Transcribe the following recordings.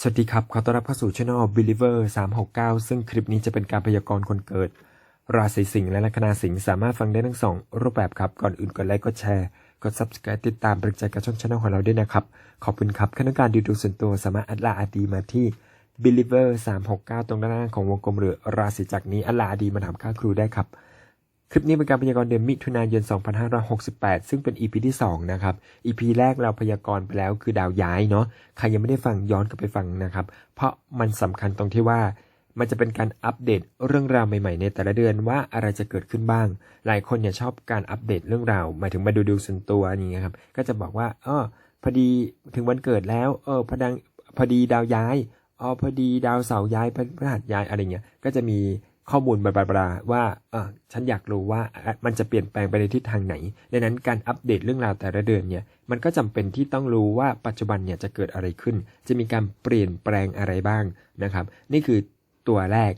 สวัสดีครับ ขอต้อนรับเข้าสู่ช่อง Believer 369 ซึ่งคลิปนี้จะเป็นการพยากรณ์คนเกิด ราศีสิงห์และลัคนาสิงห์สามารถฟังได้ทั้งสองรูปแบบครับ ก่อนอื่นกดไลค์กดแชร์ กด Subscribe ติดตามเป็นใจกับช่องช่องของเราด้วยนะครับ ขอบคุณครับขั้นการดูดูส่วนตัวสามารถอัดลาอาดีมาที่ Believer 369 ตรงด้านล่างของวงกลมหรือราศีจักนี้อัดลาอาดีมาถามค่าครูได้ครับ คลิปนี้เป็นการพยากรณ์เดือนมิถุนายน 2568 ซึ่งเป็น EP ที่ 2 นะครับ EP แรกเราพยากรณ์ไปแล้วคือดาวย้ายเนาะ ใครยังไม่ได้ฟังย้อนกลับไปฟังนะครับ เพราะมันสำคัญตรงที่ว่ามันจะเป็นการอัปเดตเรื่องราวใหม่ๆในแต่ละเดือนว่าอะไรจะเกิดขึ้นบ้าง หลายคนเนี่ยชอบการอัปเดตเรื่องราว หมายถึงมาดูดูส่วนตัวอย่างเงี้ยครับ ก็จะบอกว่าอ๋อพอดีถึงวันเกิดแล้ว เออพอดังพอดีดาวย้ายอ๋อพอดีดาวเสาร์ย้ายพฤหัสย้ายอะไรเงี้ย ก็จะมี ข้อมูลบลาบลาว่าเออฉันอยากรู้ว่ามันจะเปลี่ยนแปลงไปในทิศทางไหน ดังนั้นการอัปเดตเรื่องราวแต่ละเดือนเนี่ย มันก็จำเป็นที่ต้องรู้ว่าปัจจุบันเนี่ยจะเกิดอะไรขึ้น จะมีการเปลี่ยนแปลงอะไรบ้างนะครับ นี่คือตัวแรก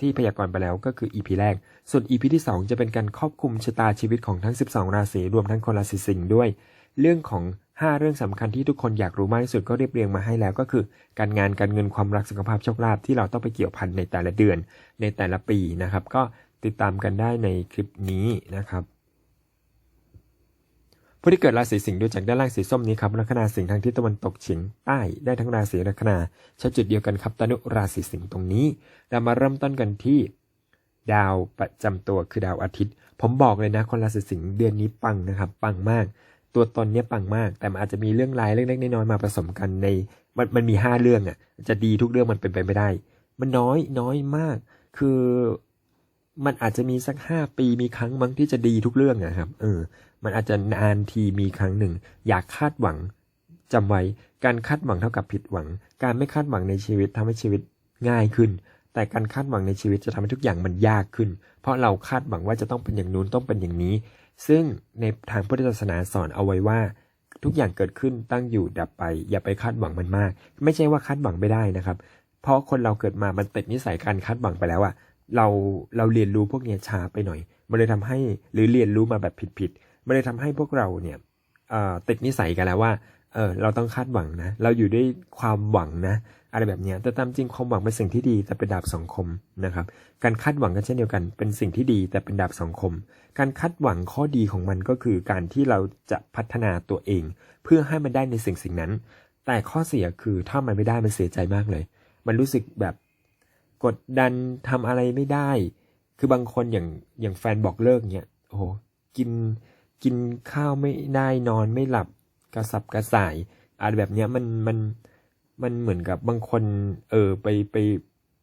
ที่พยากรณ์ไปแล้วก็คือ EP แรก ส่วน EP ที่ 2 จะเป็นการครอบคลุมชะตาชีวิตของทั้ง 12 ราศีรวมทั้งคนราศีสิงห์ด้วย เรื่องของ 5 เรื่องสำคัญที่ทุกคนอยากรู้มากที่สุดก็เรียบเรียงมาให้แล้วก็คือ การงานการเงินความรักสุขภาพโชคลาภที่เราต้องไปเกี่ยวพันในแต่ละเดือนในแต่ละปีนะครับ ก็ติดตามกันได้ในคลิปนี้นะครับผู้ที่เกิดราศีสิงห์ดูจากด้านล่างสีส้มนี้ครับลัคนาสิงห์ทางทิศตะวันตกเฉียงใต้ได้ทั้งราศีลัคนาใช้จุดเดียวกันครับตนุราศีสิงห์ตรงนี้ เรามาเริ่มต้นกันที่ ดาวประจำตัวคือดาวอาทิตย์ ผมบอกเลยนะคนราศีสิงห์เดือนนี้ปังนะครับ ปังมาก ตัวตนเนี้ยปังมาก แต่มันอาจจะมีเรื่องรายเล็กๆน้อยๆมาผสมกันในมันมันมีห้าเรื่องอะ จะดีทุกเรื่องมันเป็นไปไม่ได้ มันน้อยน้อยมาก คือมันอาจจะมีสักห้าปีมีครั้งมั้งที่จะดีทุกเรื่องอะครับ เออ มันอาจจะนานทีมีครั้งหนึ่ง อยากคาดหวังจำไว้ การคาดหวังเท่ากับผิดหวัง การไม่คาดหวังในชีวิตทำให้ชีวิตง่ายขึ้น แต่การคาดหวังในชีวิตจะทำให้ทุกอย่างมันยากขึ้น เพราะเราคาดหวังว่าจะต้องเป็นอย่างนู้นต้องเป็นอย่างนี้ ซึ่งในทางพุทธศาสนาสอนเอาไว้ว่า ทุกอย่างเกิดขึ้นตั้งอยู่ดับไป อย่าไปคาดหวังมันมาก ไม่ใช่ว่าคาดหวังไม่ได้นะครับ เพราะคนเราเกิดมามันติดนิสัยการคาดหวังไปแล้วอะเราเราเรียนรู้พวกเนี้ยช้าไปหน่อยมันเลยทำให้หรือเรียนรู้มาแบบผิดๆมันเลยทำให้พวกเราเนี่ยติดนิสัยกันแล้วว่าเออเราต้องคาดหวังนะ เราอยู่ด้วยความหวังนะ อะไรแบบนี้แต่ตามจริงความหวังเป็นสิ่งที่ดีแต่เป็นดาบสองคมนะครับ การคาดหวังก็เช่นเดียวกัน เป็นสิ่งที่ดีแต่เป็นดาบสองคม การคาดหวังข้อดีของมันก็คือการที่เราจะพัฒนาตัวเอง เพื่อให้มันได้ในสิ่งสิ่งนั้น แต่ข้อเสียคือถ้ามันไม่ได้มันเสียใจมากเลย มันรู้สึกแบบกดดันทำอะไรไม่ได้ คือบางคนอย่างอย่างแฟนบอกเลิกเนี่ยโอ้โหกินกินข้าวไม่ได้นอนไม่หลับกระสับกระส่ายอะไรแบบเนี้ยมันมันมัน มันเหมือนกับบางคน เออไปไป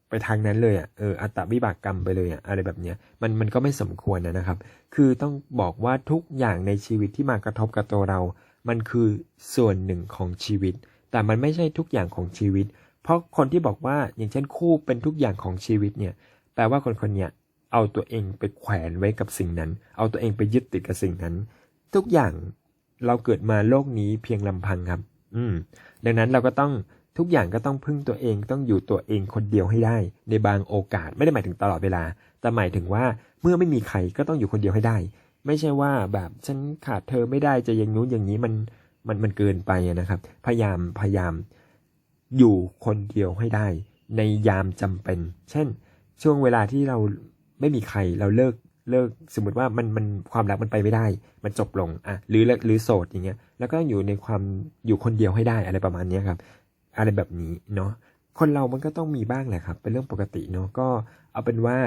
ไปทางนั้นเลยอะเอออัตวิบากกรรมไปเลยอะอะไรแบบเนี้ยมันมันก็ไม่สมควรนะครับ คือต้องบอกว่าทุกอย่างในชีวิตที่มากระทบกับตัวเรา มันคือส่วนหนึ่งของชีวิต แต่มันไม่ใช่ทุกอย่างของชีวิต เพราะคนที่บอกว่าอย่างเช่นคู่เป็นทุกอย่างของชีวิตเนี่ยแปลว่าคนคนเนี้ยเอาตัวเองไปแขวนไว้กับสิ่งนั้น เอาตัวเองไปยึดติดกับสิ่งนั้น ทุกอย่างเราเกิดมาโลกนี้เพียงลำพังครับ อืม ดังนั้นเราก็ต้อง ทุกอย่างก็ต้องพึ่งตัวเองต้องอยู่ตัวเองคนเดียวให้ได้ ในบางโอกาสไม่ได้หมายถึงตลอดเวลา แต่หมายถึงว่าเมื่อไม่มีใครก็ต้องอยู่คนเดียวให้ได้ ไม่ใช่ว่าแบบฉันขาดเธอไม่ได้จะอย่างนู้นอย่างนี้มันมันมันเกินไปนะครับ พยายามพยายามอยู่คนเดียวให้ได้ ในยามจำเป็น เช่น ช่วงเวลาที่เราไม่มีใครเราเลิกเลิกสมมติว่ามันมันความรักมันไปไม่ได้ มันจบลงอะหรือหรือโสดอย่างเงี้ยแล้วก็อยู่ในความอยู่คนเดียวให้ได้อะไรประมาณนี้ครับ อะไรแบบนี้เนาะคนเรามันก็ต้องมีบ้างแหละครับ เป็นเรื่องปกติเนาะก็เอาเป็นว่า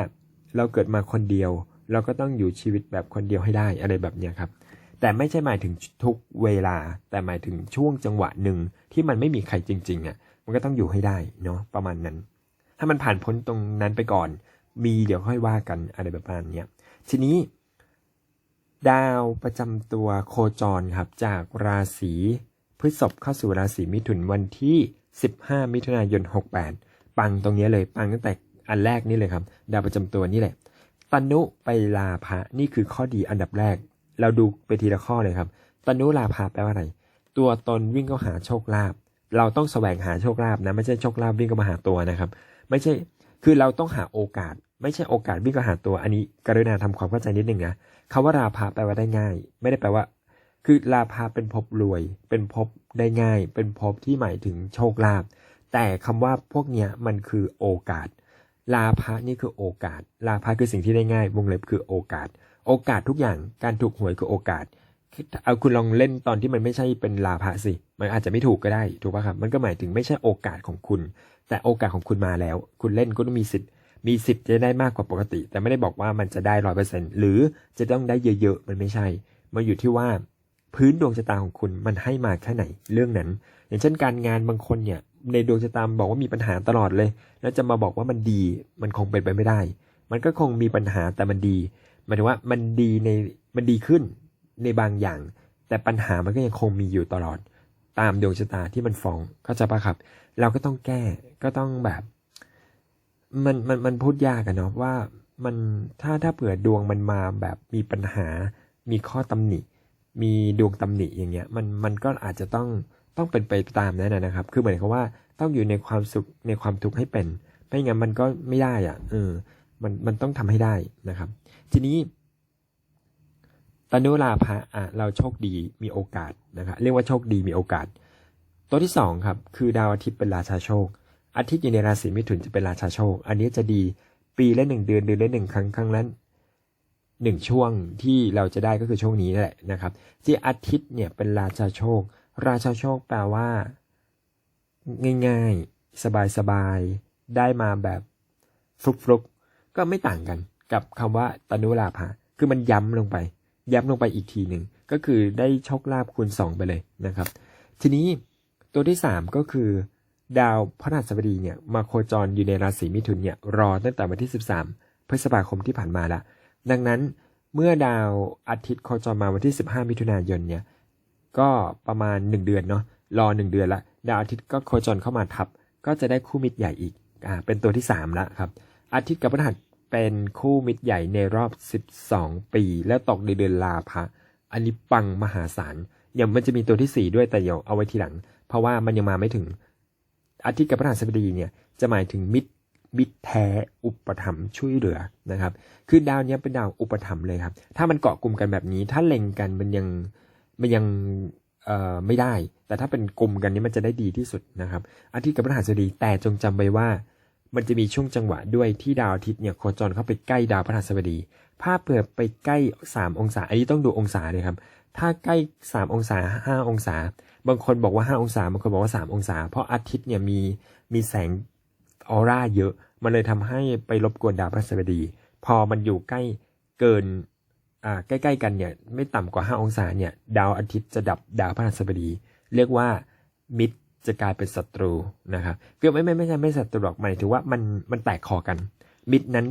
เราเกิดมาคนเดียว เราก็ต้องอยู่ชีวิตแบบคนเดียวให้ได้อะไรแบบเนี้ยครับ แต่ไม่ใช่หมายถึงทุกเวลา แต่หมายถึงช่วงจังหวะหนึ่งที่มันไม่มีใครจริงๆอะ มันก็ต้องอยู่ให้ได้เนาะประมาณนั้น ถ้ามันผ่านพ้นตรงนั้นไปก่อน มีเดี๋ยวค่อยว่ากันอะไรแบบนี้ ทีนี้ ดาวประจำตัวโคจรครับจากราศีพฤษภเข้าสู่ราศีมิถุนวันที่ 15 มิถุนายน 68 ปังตรงนี้เลย ปังตั้งแต่อันแรกนี่เลยครับ ดาวประจำตัวนี่แหละตนุไปลาภะนี่คือข้อดีอันดับแรก เราดูไปทีละข้อเลยครับตนุลาภะแปลว่าอะไร ตัวตนวิ่งเข้าหาโชคลาภเราต้องแสวงหาโชคลาภนะไม่ใช่โชคลาภวิ่งเข้ามาหาตัวนะครับ ไม่ใช่คือเราต้องหาโอกาส ไม่ใช่โอกาสวิ่งเข้าหาตัวอันนี้ กรุณาทำความเข้าใจนิดนึงนะคำว่าราภะแปลว่าได้ง่าย ไม่ได้แปลว่า คือลาภะเป็นภพรวย เป็นภพได้ง่าย เป็นภพที่หมายถึงโชคลาภแต่คำว่าพวกเนี้ยมันคือโอกาส ลาภะนี่คือโอกาส ลาภะคือสิ่งที่ได้ง่าย วงเล็บคือโอกาส โอกาสทุกอย่างการถูกหวยคือโอกาสเอาคุณลองเล่นตอนที่มันไม่ใช่เป็นลาภะสิ มันอาจจะไม่ถูกก็ได้ถูกป่ะครับ มันก็หมายถึงไม่ใช่โอกาสของคุณ แต่โอกาสของคุณมาแล้ว คุณเล่นก็ต้องมีสิทธิ์ มีสิทธิ์จะได้มากกว่าปกติ แต่ไม่ได้บอกว่ามันจะได้ร้อยเปอร์เซ็นหรือจะต้องได้เยอะๆ มันไม่ใช่ มันอยู่ที่ว่า พื้นดวงชะตาของคุณมันให้มาแค่ไหนเรื่องนั้น อย่างเช่นการงานบางคนเนี่ย ในดวงชะตาบอกว่ามีปัญหาตลอดเลย แล้วจะมาบอกว่ามันดีมันคงเป็นไปไม่ได้ มันก็คงมีปัญหาแต่มันดีหมายถึงว่ามันดีในมันดีขึ้นในบางอย่าง แต่ปัญหามันก็ยังคงมีอยู่ตลอด ตามดวงชะตาที่มันฟ้องเข้าใจปะครับ เราก็ต้องแก้ก็ต้องแบบ มันมันมันพูดยากอะเนาะว่ามันถ้าถ้าเผื่อดวงมันมาแบบมีปัญหามีข้อตำหนิ มีดวงตำหนิอย่างเงี้ยมันมันก็อาจจะต้องต้องเป็นไปตามนั้นนะครับ คือเหมือนกับว่าต้องอยู่ในความสุขในความทุกข์ให้เป็น ไม่งั้นมันก็ไม่ได้อะเออมันมันต้องทำให้ได้นะครับ ทีนี้ตนุลาภะอะเราโชคดีมีโอกาสนะครับเรียกว่าโชคดีมีโอกาส ตัวที่สองครับคือดาวอาทิตย์เป็นราชาโชค อาทิตย์อยู่ในราศีมิถุนจะเป็นราชาโชค อันนี้จะดีปีละหนึ่งเดือนเดือนละหนึ่งครั้งครั้งละ หนึ่งช่วงที่เราจะได้ก็คือช่วงนี้แหละนะครับที่อาทิตย์เนี่ยเป็นราชาโชค ราชาโชคแปลว่า ง่ายๆ สบายๆ ได้มาแบบฟลุกๆ ก็ไม่ต่างกันกับคำว่าตนุลาภะคือมันย้ำลงไป ย้ำลงไปอีกทีหนึ่งก็คือได้โชคลาภคูณสองไปเลยนะครับ ทีนี้ตัวที่สามก็คือ ดาวพฤหัสบดีเนี่ยมาโคจรอยู่ในราศีมิถุนเนี่ยรอตั้งแต่วันที่ 13 พฤษภาคมที่ผ่านมาละ ดังนั้นเมื่อดาวอาทิตย์โคจรมาวันที่ 15 มิถุนายนเนี่ยก็ประมาณ 1 เดือนเนาะรอ 1 เดือนละดาวอาทิตย์ก็โคจรเข้ามาทับ ก็จะได้คู่มิตรใหญ่อีกอ่าเป็นตัวที่ 3 ละครับ อาทิตย์กับพฤหัสเป็นคู่มิตรใหญ่ในรอบ 12 ปี แล้วตกในเดือนลาภะอันนี้ปังมหาศาลอย่างมันจะมีตัวที่ 4 ด้วยแต่เดี๋ยวเอาไว้ทีหลัง เพราะว่ามันยังมาไม่ถึงอาทิตย์กับพฤหัสบดีเนี่ยจะหมายถึงมิตร มิตรแท้อุปถัมภ์ช่วยเหลือนะครับ คือดาวนี้เป็นดาวอุปถัมภ์เลยครับ ถ้ามันเกาะกลุ่มกันแบบนี้ ถ้าเล็งกันมันยังมันยังเอ่อไม่ได้ แต่ถ้าเป็นกลุ่มกันนี้มันจะได้ดีที่สุดนะครับอาทิตย์กับพฤหัสบดีแต่จงจำไว้ว่า มันจะมีช่วงจังหวะด้วยที่ดาวอาทิตย์เนี่ยโคจรเข้าไปใกล้ดาวพฤหัสบดี ภาพเผื่อไปใกล้ 3 องศา อันนี้ต้องดูองศาเลยครับ ถ้าใกล้ 3 องศา 5 องศา บางคนบอกว่า 5 องศา บางคนบอกว่า 3 องศา เพราะอาทิตย์เนี่ยมีมีแสง ออร่าเยอะ มันเลยทำให้ไปรบกวนดาวพฤหัสบดี พอมันอยู่ใกล้เกินอ่าใกล้ๆกันเนี่ยไม่ต่ำกว่า 5 องศาเนี่ยดาวอาทิตย์จะดับดาวพฤหัสบดี เรียกว่ามิตรจะกลายเป็นศัตรูนะครับคือไม่ไม่ไม่ใช่ไม่ศัตรูหรอกหมายถึงว่ามันมันแตกคอกัน มิตรนั้น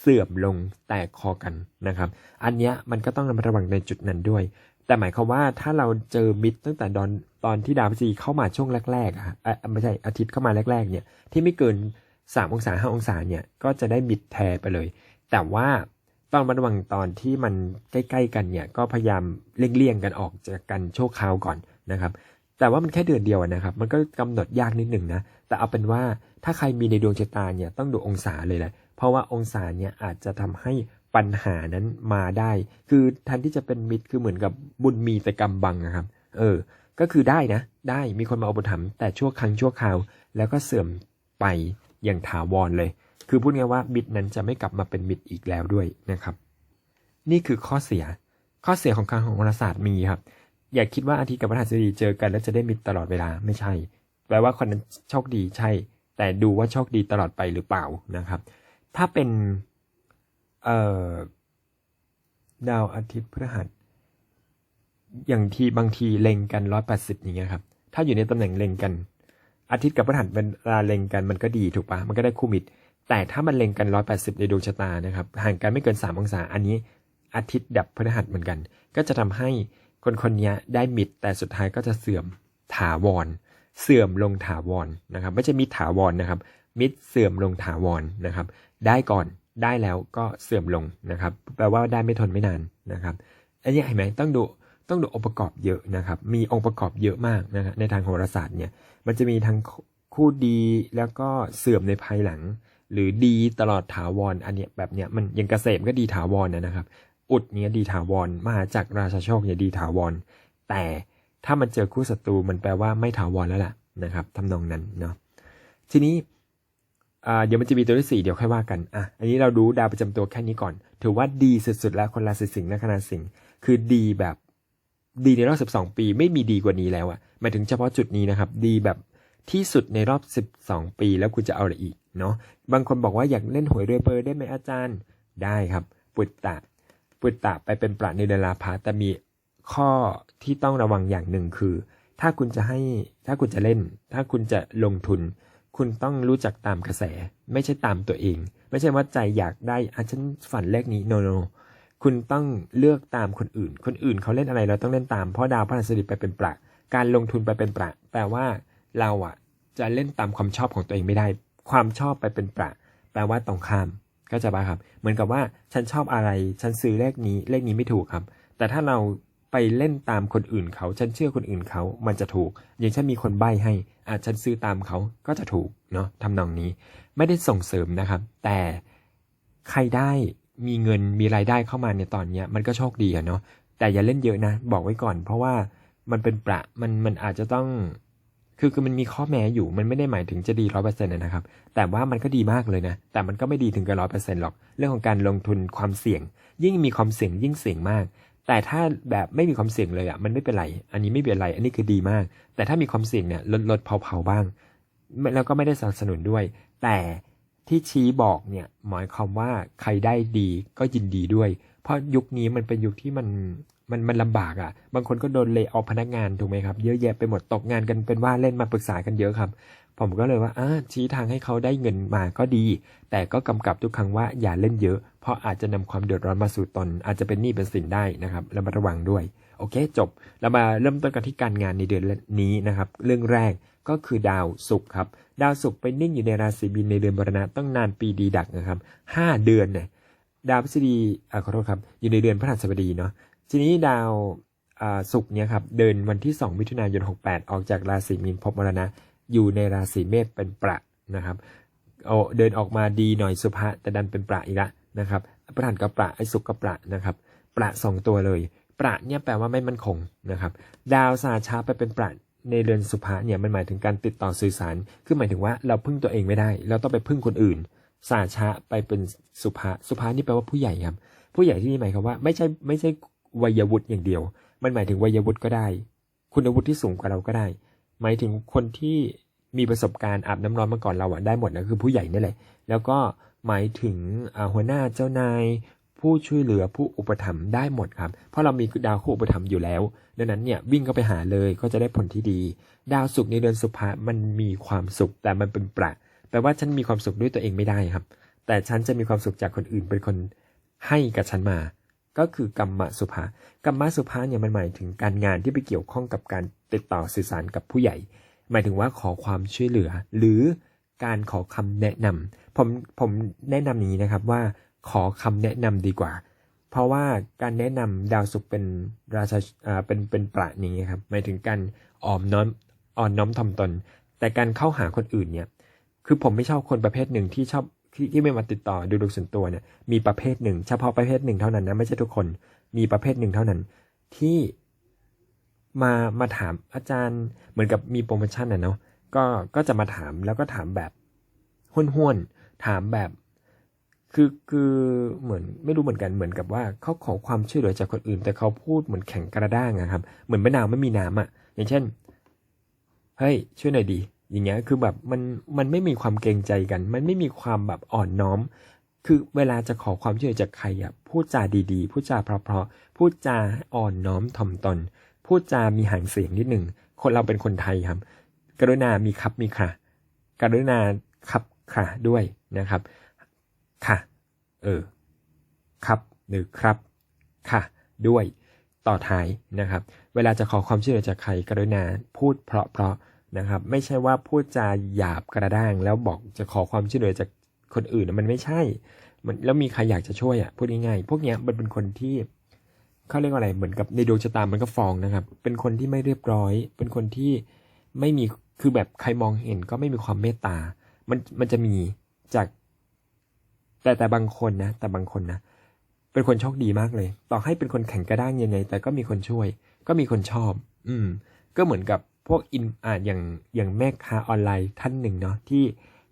เสื่อมลงแตกคอกันนะครับ อันเนี้ยมันก็ต้องระมัดระวังในจุดนั้นด้วย แต่หมายความว่าถ้าเราเจอมิตรตั้งแต่ตอนตอนที่ดาวพฤหัสเข้ามาช่วงแรกๆอะอะไม่ใช่อาทิตย์เข้ามาแรกๆเนี่ยที่ไม่เกิน 3 องศา 5 องศาเนี่ยก็จะได้มิดแทนไปเลย แต่ว่าตอนระวังตอนที่มันใกล้ๆกันเนี่ยก็พยายามเลี่ยงๆกันออกจากกันโชคคราวก่อนนะครับ แต่ว่ามันแค่เดือนเดียวนะครับมันก็กำหนดยากนิดหนึ่งนะแต่เอาเป็นว่าถ้าใครมีในดวงชะตาเนี่ยต้องดูองศาเลยแหละเพราะว่าองศาเนี่ยอาจจะทำให้ ปัญหานั้นมาได้ คือแทนที่จะเป็นมิตรคือเหมือนกับบุญมีแต่กรรมบังนะครับ เออ ก็คือได้นะ ได้มีคนมาอุปถัมภ์แต่ชั่วครั้งชั่วคราว แล้วก็เสื่อมไปอย่างถาวรเลย คือพูดง่ายว่ามิตรนั้นจะไม่กลับมาเป็นมิตรอีกแล้วด้วยนะครับ นี่คือข้อเสีย ข้อเสียของการของโหรศาสตร์มีครับ อย่าคิดว่าอาทิตย์กับพฤหัสบดีเจอกันแล้วจะได้มิตรตลอดเวลาไม่ใช่ แปลว่าคนนั้นโชคดีใช่ แต่ดูว่าโชคดีตลอดไปหรือเปล่านะครับ ถ้าเป็น เอ่อดาวอาทิตย์พฤหัส อย่างที่บางทีเล็งกันร้อยแปดสิบอย่างเงี้ยครับ ถ้าอยู่ในตำแหน่งเล็งกัน อาทิตย์กับพฤหัสเป็นเวลาเล็งกันมันก็ดีถูกปะมันก็ได้คู่มิตร แต่ถ้ามันเล็งกันร้อยแปดสิบในดวงชะตานะครับ ห่างกันไม่เกินสามองศา อันนี้อาทิตย์ดับพฤหัสเหมือนกัน ก็จะทำให้คนคนนี้ได้มิตร แต่สุดท้ายก็จะเสื่อมถาวร เสื่อมลงถาวรนะครับ ไม่ใช่มิตรถาวรนะครับ มิตรเสื่อมลงถาวรนะครับ ได้ก่อน ได้แล้วก็เสื่อมลงนะครับ แปลว่าได้ไม่ทนไม่นานนะครับอันนี้เห็นไหมต้องดูต้องดูองค์ประกอบเยอะนะครับ มีองค์ประกอบเยอะมากนะครับในทางโหราศาสตร์เนี่ย มันจะมีทั้งคู่ดีแล้วก็เสื่อมในภายหลัง หรือดีตลอดถาวรอันเนี้ยแบบเนี้ยมันยังเกษมก็ดีถาวรนะครับ อุดเนี้ยดีถาวรมาจากราชาโชคเนี่ยดีถาวร แต่ถ้ามันเจอคู่ศัตรูมันแปลว่าไม่ถาวรแล้วล่ะนะครับทำนองนั้นเนาะทีนี้ เดี๋ยวมันจะมีตัวที่สี่เดี๋ยวค่อยว่ากันอะอันนี้เรารู้ดาวประจำตัวแค่นี้ก่อน ถือว่าดีสุดๆแล้วคนราศีสิงห์และคณะสิงห์คือดีแบบดีในรอบ 12 ปีไม่มีดีกว่านี้แล้วอะหมายถึงเฉพาะจุดนี้นะครับ ดีแบบที่สุดในรอบ 12 ปีแล้วคุณจะเอาอะไรอีกเนาะบางคนบอกว่าอยากเล่นหวยเรือเบอร์ได้ไหมอาจารย์ได้ครับปุตตะปุตตะไปเป็นประในเดลาภาแต่มีข้อที่ต้องระวังอย่างหนึ่งคือ ถ้าคุณจะให้ถ้าคุณจะเล่น ถ้าคุณจะลงทุน คุณต้องรู้จักตามกระแส ไม่ใช่ตามตัวเอง ไม่ใช่ว่าใจอยากได้อะฉันฝันเลขนี้ no no คุณต้องเลือกตามคนอื่น คนอื่นเขาเล่นอะไรเราต้องเล่นตามเพราะดาวพฤหัสบดีไปเป็นประการลงทุนไปเป็นประแปลว่าเราอะ จะเล่นตามความชอบของตัวเองไม่ได้ ความชอบไปเป็นประแปลว่าตรงข้ามก็จะปะครับ เหมือนกับว่าฉันชอบอะไร ฉันซื้อเลขนี้เลขนี้ไม่ถูกครับ แต่ถ้าเรา ไปเล่นตามคนอื่นเขา ฉันเชื่อคนอื่นเขา มันจะถูก อย่างเช่นมีคนใบ้ให้อาจฉันซื้อตามเขาก็จะถูกเนาะทำนองนี้ ไม่ได้ส่งเสริมนะครับ แต่ใครได้มีเงินมีรายได้เข้ามาในตอนเนี้ย มันก็โชคดีอะเนาะแต่อย่าเล่นเยอะนะ บอกไว้ก่อน เพราะว่ามันเป็นประมันมันอาจจะต้อง คือคือมันมีข้อแม้อยู่มันไม่ได้หมายถึงจะดีร้อยเปอร์เซ็นต์นะครับ แต่ว่ามันก็ดีมากเลยนะ แต่มันก็ไม่ดีถึงกับร้อยเปอร์เซ็นต์หรอก เรื่องของการลงทุนความเสี่ยง ยิ่งมีความเสี่ยงยิ่งเสี่ยงมาก แต่ถ้าแบบไม่มีความเสี่ยงเลยอะมันไม่เป็นไร อันนี้ไม่เป็นไร อันนี้คือดีมาก แต่ถ้ามีความเสี่ยงเนี่ยลดลดเผาๆบ้าง แล้วก็ไม่ได้สนับสนุนด้วย แต่ที่ชี้บอกเนี่ยหมายความว่าใครได้ดีก็ยินดีด้วย เพราะยุคนี้มันเป็นยุคที่มันมันมันลำบากอะ่ะ บางคนก็โดนเล y o อ f พนักงานถูกไหมครับ เยอะแยะไปหมดตกงานกันเป็นว่าเล่นมาปรึกษากันเยอะครับ ผมก็เลยว่าอ่าชี้ทางให้เขาได้เงินมาก็ดี แต่ก็กำกับทุกครั้งว่าอย่าเล่นเยอะ เพราะอาจจะนำความเดือดร้อนมาสู่ตน อาจจะเป็นหนี้เป็นสินได้นะครับระมัดระวังด้วย โอเค จบ เรามาเริ่มต้นกันที่การงานในเดือนนี้นะครับ เรื่องแรกก็คือดาวศุกร์ครับ ดาวศุกร์ไปนิ่งอยู่ในราศีมีนในเดือนบรณะต้องนานปีดีดักนะครับห้าเดือนเนี่ยดาวพฤษฎีอ่าขอโทษครับ อยู่ในเดือนพฤหัสบดีเนาะ ทีนี้ดาวศุกร์เนี่ยครับเดินวันที่ 2 มิถุนายน 68 ออกจากราศีมีนพบมรณะ อยู่ในราศีเมษเป็นประนะครับโอ้เดินออกมาดีหน่อยสุภะแต่ดันเป็นประอีกละนะครับพฤหัสกับประไอ้ศุกกับประนะครับประสองตัวเลย ประเนี่ยแปลว่าไม่มั่นคงนะครับ ดาวสาช้าไปเป็นประในเรือนสุภะเนี่ยมันหมายถึงการติดต่อสื่อสาร คือหมายถึงว่าเราพึ่งตัวเองไม่ได้ เราต้องไปพึ่งคนอื่น สาชะไปเป็นสุภาสุภานี่แปลว่าผู้ใหญ่ครับ ผู้ใหญ่ที่นี่หมายความว่าไม่ใช่ไม่ใช่วัยวุฒิอย่างเดียว มันหมายถึงวัยวุฒิก็ได้ คุณวุฒิที่สูงกว่าเราก็ได้ หมายถึงคนที่มีประสบการณ์อาบน้ำร้อนมาก่อนเราอะได้หมดนะคือผู้ใหญ่นี่แหละ แล้วก็หมายถึงหัวหน้าเจ้านาย ผู้ช่วยเหลือผู้อุปถัมภ์ได้หมดครับ เพราะเรามีดาวคู่อุปถัมภ์อยู่แล้ว ดังนั้นเนี่ยวิ่งเข้าไปหาเลยก็จะได้ผลที่ดี ดาวศุกในเดือนสุภามันมีความสุขแต่มันเป็นประแปลว่าฉันมีความสุขด้วยตัวเองไม่ได้ครับ แต่ฉันจะมีความสุขจากคนอื่นเป็นคนให้กับฉันมา ก็คือกรรมสุภา กรรมสุภาเนี่ยมันหมายถึงการงานที่ไปเกี่ยวข้องกับการติดต่อสื่อสารกับผู้ใหญ่ หมายถึงว่าขอความช่วยเหลือ หรือการขอคำแนะนำผมผมแนะนำอย่างนี้นะครับว่าขอคำแนะนำดีกว่า เพราะว่าการแนะนำดาวศุกร์เป็นราชาอ่าเป็นเป็นประนี้ครับหมายถึงการอ่อมน้อมอ่อนน้อมถ่อมตน แต่การเข้าหาคนอื่นเนี่ยคือผมไม่ชอบคนประเภทหนึ่งที่ชอบ ที่ที่ไม่มาติดต่อดูดวงส่วนตัวเนี่ยมีประเภทหนึ่ง เฉพาะประเภทหนึ่งเท่านั้นนะไม่ใช่ทุกคนมีประเภทหนึ่งเท่านั้น ที่มามาถามอาจารย์เหมือนกับมีโปรโมชั่นนะเนาะก็ก็จะมาถามแล้วก็ถามแบบห้วนๆถามแบบ คือคือเหมือนไม่รู้เหมือนกันเหมือนกับว่าเขาขอความช่วยเหลือจากคนอื่น แต่เขาพูดเหมือนแข็งกระด้างอะครับ เหมือนมะนาวไม่มีน้ำอะ อย่างเช่นเฮ้ยช่วยหน่อยดี อย่างเงี้ยคือแบบมันมันไม่มีความเกรงใจกัน มันไม่มีความแบบอ่อนน้อม คือเวลาจะขอความช่วยเหลือจากใครอะพูดจาดีๆ พูดจาเพราะๆพูดจาอ่อนน้อมถ่อมตน พูดจามีหางเสียงนิดหนึ่งคนเราเป็นคนไทยครับ กรุณามีครับมีค่ะ กรุณาครับค่ะด้วยนะครับ ค่ะ เออ ครับหรือครับ ค่ะ ด้วย ต่อท้ายนะครับ เวลาจะขอความช่วยเหลือจากใคร กรุณาพูดเพราะเพราะๆ นะครับ ไม่ใช่ว่าพูดจาหยาบกระด้าง แล้วบอกจะขอความช่วยเหลือจากคนอื่นนะมันไม่ใช่ มันแล้วมีใครอยากจะช่วยอะพูดง่ายๆพวกเนี้ยมันเป็นคนที่เขาเรียกว่าอะไรเหมือนกับในดวงชะตามันก็ฟองนะครับ เป็นคนที่ไม่เรียบร้อย เป็นคนที่ไม่มีคือแบบใครมองเห็นก็ไม่มีความเมตตา มันมันจะมีจาก แต่แต่บางคนนะ แต่บางคนนะเป็นคนโชคดีมากเลย ต่อให้เป็นคนแข็งกระด้างยังไง แต่ก็มีคนช่วย ก็มีคนชอบ อืม ก็เหมือนกับ พวกอินอ่าอย่างอย่างแม่ค้าออนไลน์ท่านหนึ่งเนาะที่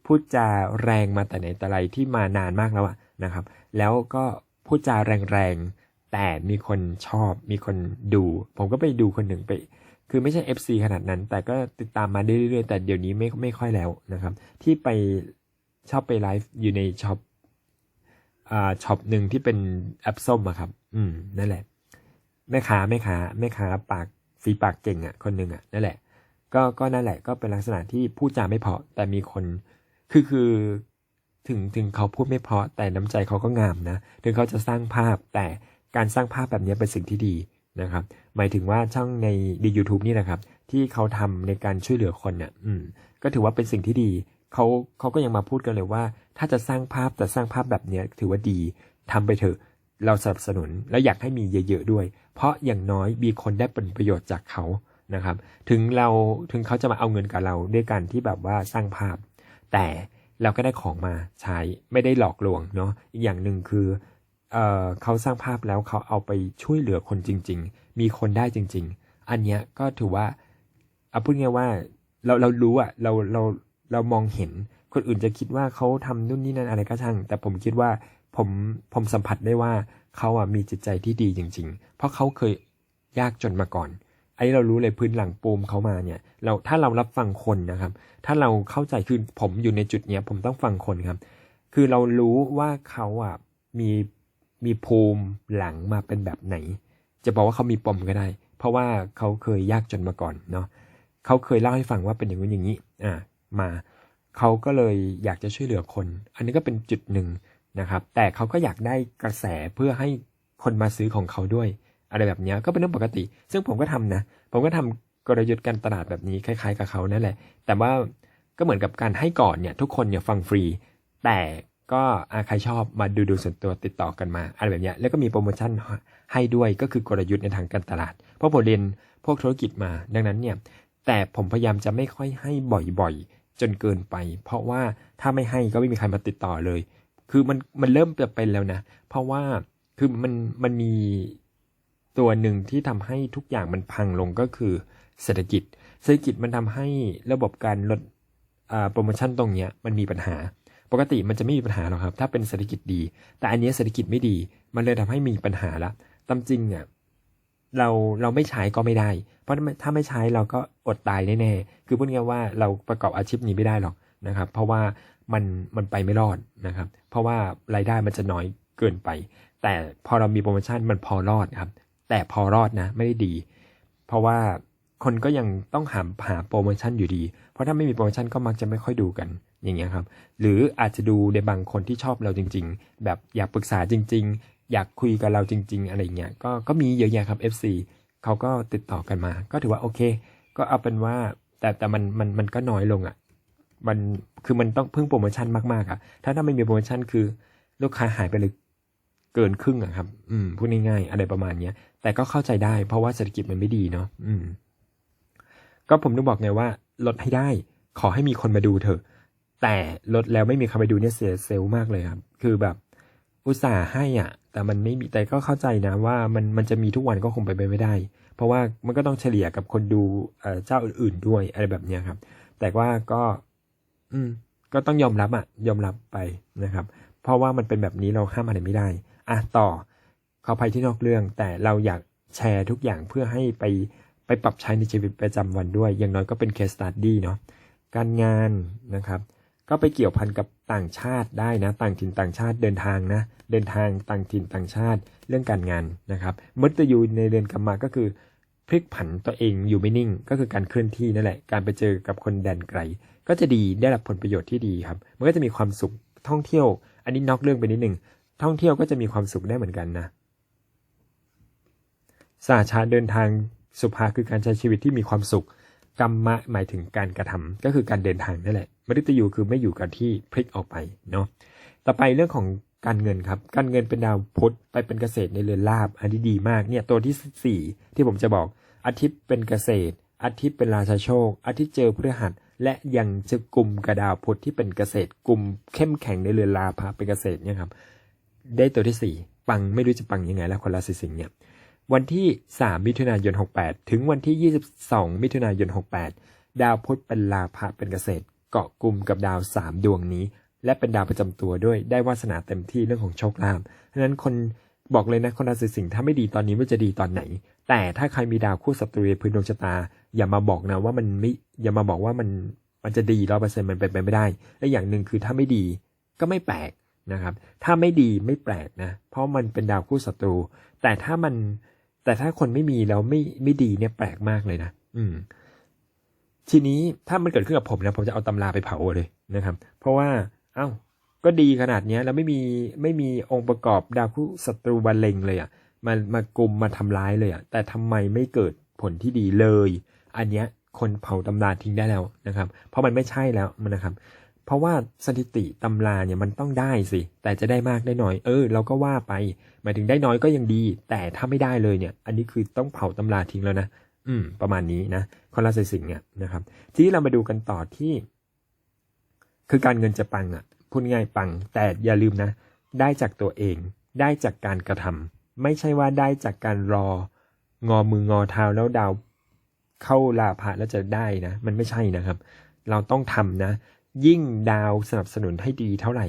พูดจาแรงมาแต่ไหนแต่ไรที่มานานมากแล้วอะนะครับ แล้วก็พูดจาแรงๆ แต่มีคนชอบมีคนดู ผมก็ไปดูคนหนึ่งไป คือไม่ใช่ FC ขนาดนั้น แต่ก็ติดตามมาเรื่อยๆ แต่เดี๋ยวนี้ไม่ไม่ค่อยแล้วนะครับ ที่ไปชอบไปไลฟ์อยู่ในช็อปอ่าช็อปหนึ่งที่เป็นแอปส้มอะครับ อืมนั่นแหละแม่ค้าแม่ค้าแม่ค้าปากฝีปากเก่งอะคนหนึ่งอะนั่นแหละ ก็ก็นั่นแหละก็เป็นลักษณะที่พูดจาไม่เพาะแต่มีคนคือคือถึงถึงเขาพูดไม่เพาะแต่น้ำใจเขาก็งามนะถึงเขาจะสร้างภาพแต่การสร้างภาพแบบนี้เป็นสิ่งที่ดีนะครับ หมายถึงว่าช่องในดี YouTube นี่นะครับ ที่เขาทำในการช่วยเหลือคนเนี่ยอืมก็ถือว่าเป็นสิ่งที่ดีเขาเขาก็ยังมาพูดกันเลยว่า ถ้าจะสร้างภาพแต่สร้างภาพแบบนี้ถือว่าดีทำไปเถอะเราสนับสนุนและอยากให้มีเยอะๆด้วย เพราะอย่างน้อยมีคนได้เป็นประโยชน์จากเขา นะครับ ถึงเราถึงเขาจะมาเอาเงินกับเราด้วยการที่แบบว่าสร้างภาพ แต่เราก็ได้ของมาใช้ไม่ได้หลอกลวงเนาะอีกอย่างหนึ่งคือเออเขาสร้างภาพแล้วเขาเอาไปช่วยเหลือคนจริง ๆ มีคนได้จริง ๆ อันเนี้ยก็ถือว่าเอาพูดง่ายว่าเราเรารู้อะเราเราเรามองเห็นคนอื่นจะคิดว่าเขาทำนู่นนี่นั่นอะไรก็ช่าง แต่ผมคิดว่าผมผมสัมผัสได้ว่าเขาอะมีจิตใจที่ดีจริง ๆ เพราะเขาเคยยากจนมาก่อน ไอ้เรารู้เลยพื้นหลังปูมเขามาเนี่ย เราถ้าเรารับฟังคนนะครับ ถ้าเราเข้าใจคือผมอยู่ในจุดเนี้ยผมต้องฟังคนครับ คือเรารู้ว่าเขาอะมีมีภูมิหลังมาเป็นแบบไหน จะบอกว่าเขามีปมก็ได้ เพราะว่าเขาเคยยากจนมาก่อนเนาะเขาเคยเล่าให้ฟังว่าเป็นอย่างนู้นอย่างนี้ อ่า มาเขาก็เลยอยากจะช่วยเหลือคน อันนี้ก็เป็นจุดหนึ่งนะครับ แต่เขาก็อยากได้กระแสเพื่อให้คนมาซื้อของเขาด้วย อะไรแบบนี้ก็เป็นเรื่องปกติ ซึ่งผมก็ทำนะ ผมก็ทำกลยุทธ์การตลาดแบบนี้คล้ายๆกับเขานั่นแหละ แต่ว่าก็เหมือนกับการให้ก่อนเนี่ยทุกคนเนี่ยฟังฟรี แต่ก็ใครชอบมาดูดูส่วนตัวติดต่อกันมาอะไรแบบนี้แล้วก็มีโปรโมชั่นให้ด้วยก็คือกลยุทธ์ในทางการตลาด เพราะผมเรียนพวกธุรกิจมาดังนั้นเนี่ยแต่ผมพยายามจะไม่ค่อยให้บ่อยๆ จนเกินไป เพราะว่าถ้าไม่ให้ก็ไม่มีใครมาติดต่อเลย คือมันมันเริ่มจะเป็นแล้วนะ เพราะว่าคือมันมันมี ตัวหนึ่งที่ทำให้ทุกอย่างมันพังลงก็คือเศรษฐกิจ เศรษฐกิจมันทำให้ระบบการลดโปรโมชั่นตรงเนี้ยมันมีปัญหา ปกติมันจะไม่มีปัญหาหรอกครับ ถ้าเป็นเศรษฐกิจดี แต่อันนี้เศรษฐกิจไม่ดี มันเลยทำให้มีปัญหาละตามจริงเนี่ยเราเราไม่ใช้ก็ไม่ได้ เพราะถ้าไม่ใช้เราก็อดตายแน่ๆ คือพูดง่ายว่าเราประกอบอาชีพนี้ไม่ได้หรอกนะครับ เพราะว่ามันมันไปไม่รอดนะครับ เพราะว่ารายได้มันจะน้อยเกินไป แต่พอเรามีโปรโมชั่นมันพอรอดครับ แต่พอรอดนะ ไม่ได้ดี เพราะว่าคนก็ยังต้องหาหาโปรโมชั่นอยู่ดี เพราะถ้าไม่มีโปรโมชั่นก็มักจะไม่ค่อยดูกันอย่างเงี้ยครับ หรืออาจจะดูในบางคนที่ชอบเราจริง ๆ แบบอยากปรึกษาจริง ๆ อยากคุยกับเราจริง ๆ อะไรเงี้ยก็ก็มีเยอะแยะครับ FC เขาก็ติดต่อกันมา ก็ถือว่าโอเค ก็เอาเป็นว่าแต่แต่มันมันมันก็น้อยลงอะ่ะมันคือมันต้องพึ่งโปรโมชั่นมากๆอะ่ะ ถ้าถ้าไม่มีโปรโมชั่นคือ ลูกค้าหายไปเลยเกินครึ่งอะครับ อืมพูดง่ายๆอะไรประมาณเนี้ย แต่ก็เข้าใจได้เพราะว่าเศรษฐกิจมันไม่ดีเนาะอืม ก็ผมต้องบอกไงว่า ลดให้ได้ ขอให้มีคนมาดูเถอะ แต่ลดแล้วไม่มีใครมาดูเนี่ยเสียเซลล์มากเลยครับ คือแบบ อุตส่าห์ให้อะ แต่มันไม่มีแต่ก็เข้าใจนะว่ามันมันจะมีทุกวันก็คงไปนไปไม่ได้ เพราะว่ามันก็ต้องเฉลี่ยกับคนดูเอ่อเจ้าอื่น ๆ ด้วยอะไรแบบเนี้ยครับ แต่ว่าก็ อืม ก็ต้องยอมรับอะ ยอมรับไปนะครับ เพราะว่ามันเป็นแบบนี้เราห้ามอะไรไม่ได้อะต่อ เขออภัยที่นอกเรื่อง แต่เราอยากแชร์ทุกอย่างเพื่อให้ไปไปปรับใช้ในชีวิตประจำวันด้วย อย่างน้อยก็เป็น case study เนาะการงานนะครับ ก็ไปเกี่ยวพันกับต่างชาติได้นะ ต่างถิ่นต่างชาติเดินทางนะ เดินทางต่างถิ่นต่างชาติเรื่องการงานนะครับมฤตยูในเดือนกรรมาก็คือพลิกผันตัวเองอยู่ไม่นิ่ง ก็คือการเคลื่อนที่นั่นแหละ การไปเจอกับคนแดนไกล ก็จะดีได้รับผลประโยชน์ที่ดีครับ มันก็จะมีความสุขท่องเที่ยว อันนี้นอกเรื่องไปนิดหนึ่งท่องเที่ยวก็จะมีความสุขได้เหมือนกันนะ สาชาเดินทางสุภาคือการใช้ชีวิตที่มีความสุขกรรมะหมายถึงการกระทำก็คือการเดินทางนั่นแหละมฤตยูคือไม่อยู่กับที่พลิกออกไปเนาะต่อไปเรื่องของการเงินครับ การเงินเป็นดาวพุธไปเป็นเกษตรในเรือนลาบอันนี้ดีมากเนี่ยตัวที่สี่ที่ผมจะบอกอาทิตย์เป็นเกษตร อาทิตย์เป็นราชาโชค อาทิตย์เจอพฤหัสและยังจะกลุ่มกระดาวพุธที่เป็นเกษตรกลุ่มเข้มแข็งในเรือนลาภะเป็นเกษตรเนี่ยครับได้ตัวที่สี่ปังไม่รู้จะปังยังไงแล้วคนราศีสิงห์เนี่ย วันที่ 3 มิถุนายน 68 ถึงวันที่ 22 มิถุนายน 68 ดาวพุธเป็นลาภะเป็นเกษตร เกาะกลุ่มกับดาว 3 ดวงนี้ และเป็นดาวประจำตัวด้วยได้วาสนาเต็มที่เรื่องของโชคลาภเพราะนั้นคนบอกเลยนะคนราศีสิงห์ถ้าไม่ดีตอนนี้ไม่จะดีตอนไหน แต่ถ้าใครมีดาวคู่ศัตรูในพื้นดวงชะตา อย่ามาบอกนะว่ามันไม่อย่ามาบอกว่ามันมันจะดีร้อยเปอร์เซ็นต์มันเป็นไปไม่ได้และอย่างหนึ่งคือถ้าไม่ดีก็ไม่แปลกนะครับ ถ้าไม่ดีไม่แปลกนะ เพราะมันเป็นดาวคู่ศัตรู แต่ถ้ามัน แต่ถ้าคนไม่มีแล้วไม่ไม่ดีเนี่ยแปลกมากเลยนะอืม ทีนี้ถ้ามันเกิดขึ้นกับผมนะผมจะเอาตำราไปเผาเลยนะครับ เพราะว่า เอ้า ก็ดีขนาดเนี้ยแล้วไม่มีไม่มีองค์ประกอบดาวคู่ศัตรูบรรเลงเลยอะ่ะมามากลุ่มมาทำร้ายเลยอะ่ะแต่ทำไมไม่เกิดผลที่ดีเลย อันเนี้ยคนเผาตำราทิ้งได้แล้วนะครับ เพราะมันไม่ใช่แล้วมันนะครับ เพราะว่าสถิติตำราเนี่ยมันต้องได้สิ แต่จะได้มากได้น้อยเออ เราก็ว่าไปหมายถึงได้น้อยก็ยังดี แต่ถ้าไม่ได้เลยเนี่ย อันนี้คือต้องเผาตำราทิ้งแล้วนะอืม ประมาณนี้นะคนราศีสิงห์เนี่ยนะครับทีนี้เรามาดูกันต่อที่ คือการเงินจะปังอะพูดง่ายปัง แต่อย่าลืมนะ ได้จากตัวเอง ได้จากการกระทำไม่ใช่ว่าได้จากการรอ งอมืองอเท้าแล้วดาวเข้าลาภะแล้วจะได้นะ มันไม่ใช่นะครับ เราต้องทำนะ ยิ่งดาวสนับสนุนให้ดีเท่าไหร่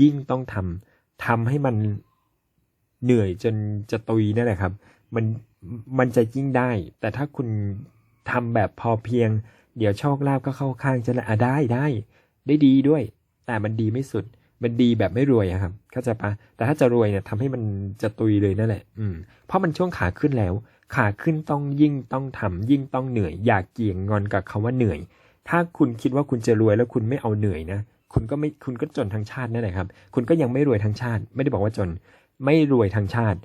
ยิ่งต้องทำทำให้มันเหนื่อยจนจะตุยนั่นแหละครับ มันมันจะยิ่งได้ แต่ถ้าคุณทำแบบพอเพียง เดี๋ยวโชคลาภก็เข้าข้างจะละอะได้ได้ ได้ดีด้วย แต่มันดีไม่สุด มันดีแบบไม่รวยครับ เข้าใจปะแต่ถ้าจะรวยเนี่ยทำให้มันจะตุยเลยนั่นแหละ อืม เพราะมันช่วงขาขึ้นแล้ว ขาขึ้นต้องยิ่งต้องทำยิ่งต้องเหนื่อย อย่าเกี่ยงงอนกับคำว่าเหนื่อย ถ้าคุณคิดว่าคุณจะรวยแล้วคุณไม่เอาเหนื่อยนะคุณก็ไม่คุณก็จนทั้งชาตินั่นแหละครับ คุณก็ยังไม่รวยทั้งชาติ ไม่ได้บอกว่าจนไม่รวยทั้งชาติ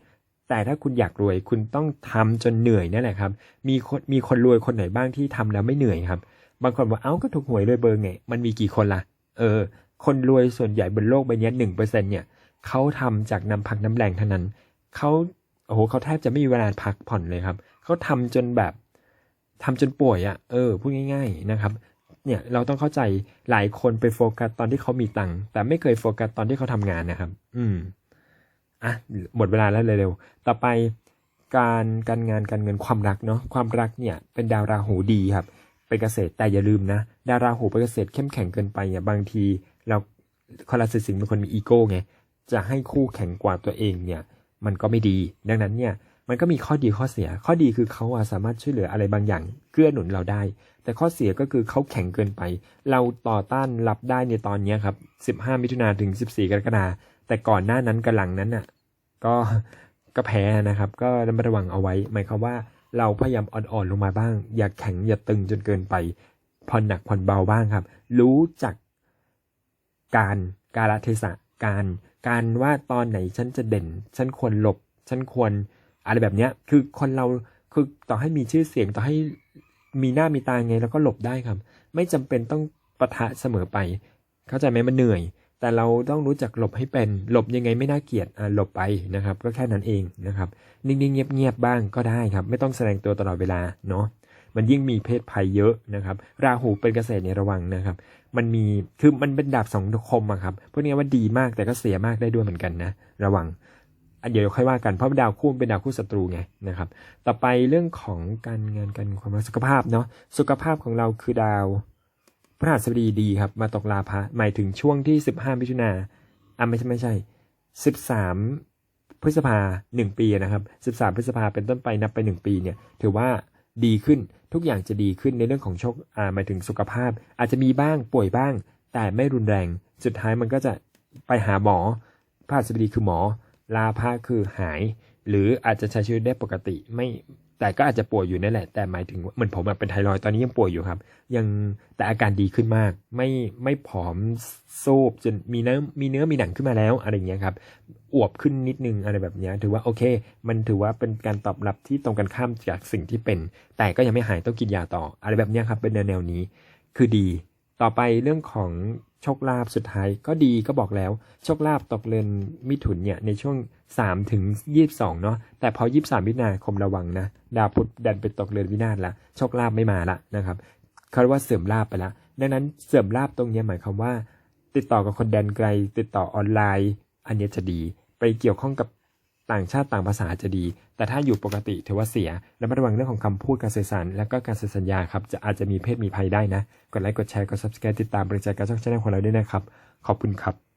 แต่ถ้าคุณอยากรวยคุณต้องทำจนเหนื่อยนั่นแหละครับ มีคนมีคนรวยคนไหนบ้างที่ทำแล้วไม่เหนื่อยครับ บางคนบอกเอ้าก็ถูกหวยรวยเบอร์ไงมันมีกี่คนล่ะ เออ คนรวยส่วนใหญ่บนโลกใบนี้หนึ่งเปอร์เซ็นเนี่ยเขาทำจากน้ำพักน้ำแรงเท่านั้นเขาโอ้โหเขาแทบจะไม่มีเวลาพักผ่อนเลยครับเขาทำจนแบบทำจนป่วยอะ่ะ เออพูดง่าย ๆนะครับ เนี่ยเราต้องเข้าใจหลายคนไปโฟกัสตอนที่เขามีตังค์แต่ไม่เคยโฟกัสตอนที่เขาทำงานนะครับ อืมอะหมดเวลาแล้วเร็วๆต่อไปการการงานการเงินความรักเนาะความรักเนี่ยเป็นดาวราหูดีครับเป็นเกษตรแต่อย่าลืมนะ ดาวราหูเป็นเกษตรเข้มแข็งเกินไปเนี่ยบางที เราคนราศีสิงห์เป็นคนมีอีโก้ไงจะให้คู่แข่งกว่าตัวเองเนี่ย มันก็ไม่ดี ดังนั้นเนี่ย มันก็มีข้อดีข้อเสีย ข้อดีคือเขาสามารถช่วยเหลืออะไรบางอย่างเกื้อหนุนเราได้ แต่ข้อเสียก็คือเขาแข็งเกินไป เราต่อต้านรับได้ในตอนนี้ครับ 15 มิถุนาถึง 14 กรกฎาแต่ก่อนหน้านั้นกำลังนั้นน่ะ ก็ก็แพ้นะครับ ก็ระมัดระวังเอาไว้ หมายความว่าเราพยายามอ่อนๆลงมาบ้าง อย่าแข็งอย่าตึงจนเกินไปผ่อนหนักผ่อนเบาบ้างครับ รู้จักการกาลเทศะการ การว่าตอนไหนฉันจะเด่น ฉันควรหลบ ฉันควร อะไรแบบเนี้ย คือคนเราคือต่อให้มีชื่อเสียงต่อให้มีหน้ามีตาไงเราก็หลบได้ครับ ไม่จำเป็นต้องปะทะเสมอไป เข้าใจไหมมันเหนื่อย แต่เราต้องรู้จักหลบให้เป็น หลบยังไงไม่น่าเกลียดอ่าหลบไปนะครับ ก็แค่นั้นเองนะครับ นิ่งๆเงียบๆบ้างก็ได้ครับ ไม่ต้องแสดงตัวตลอดเวลาเนาะมันยิ่งมีเพศภัยเยอะนะครับ ราหูเป็นเกษตรในระวังนะครับ มันมี คือมันเป็นดาบสองคมอะครับ พวกนี้ว่าดีมากแต่ก็เสียมากได้ด้วยเหมือนกันนะ ระวัง เดี๋ยวค่อยว่ากันเพราะดาวคู่เป็นดาวคู่ศัตรูไงนะครับ ต่อไปเรื่องของการงานการความรักสุขภาพเนาะสุขภาพของเราคือดาวพฤหัสบดีดีครับ มาตกลาภะหมายถึงช่วงที่15มิถุนาอะไม่ใช่ไม่ใช่13พฤษภาหนึ่งปีนะครับ13พฤษภาเป็นต้นไปนับไปหนึ่งปีเนี่ย ถือว่าดีขึ้นทุกอย่างจะดีขึ้นในเรื่องของโชคอ่าหมายถึงสุขภาพ อาจจะมีบ้างป่วยบ้าง แต่ไม่รุนแรง สุดท้ายมันก็จะไปหาหมอพระหัสบดีคือหมอ ลาภะคือหาย หรืออาจจะใช้ชีวิตได้ปกติไม่แต่ก็อาจจะป่วยอยู่นั่นแหละ แต่หมายถึงเหมือนผมเป็นไทรอยด์ตอนนี้ยังป่วยอยู่ครับ ยังแต่อาการดีขึ้นมาก ไม่ไม่ผอมซูบจนมีเนื้อมีเนื้อมีหนังขึ้นมาแล้วอะไรอย่างเงี้ยครับอวบขึ้นนิดนึงอะไรแบบนี้ถือว่าโอเค มันถือว่าเป็นการตอบรับที่ตรงกันข้ามจากสิ่งที่เป็น แต่ก็ยังไม่หายต้องกินยาต่อ อะไรแบบนี้ครับเป็นแนวแนวนี้ คือดี ต่อไปเรื่องของ โชคลาภสุดท้ายก็ดีก็บอกแล้ว โชคลาภตกเรือนมิถุนเนี่ยในช่วง3ถึง22เนาะแต่พอ 23มิถุนาคมระวังนะดาวพุธดันไปตกเรือนวินาศละโชคลาภไม่มาละนะครับเขาเรียกว่าเสื่อมลาภไปละดังนั้นเสื่อมลาภตรงนี้หมายความว่า ติดต่อกับคนแดนไกล ติดต่อออนไลน์ อันเนี้จะดี ไปเกี่ยวข้องกับ ต่างชาติต่างภาษาจะดี แต่ถ้าอยู่ปกติถือว่าเสีย และระวังเรื่องของคำพูดการสื่อสาร และก็การเซ็นสัญญาครับ จะอาจจะมีเพศมีภัยได้นะ กดไลค์ กดแชร์ กด subscribe ติดตามบริจาคการช่องชแนลของเราด้วยนะครับ ขอบคุณครับ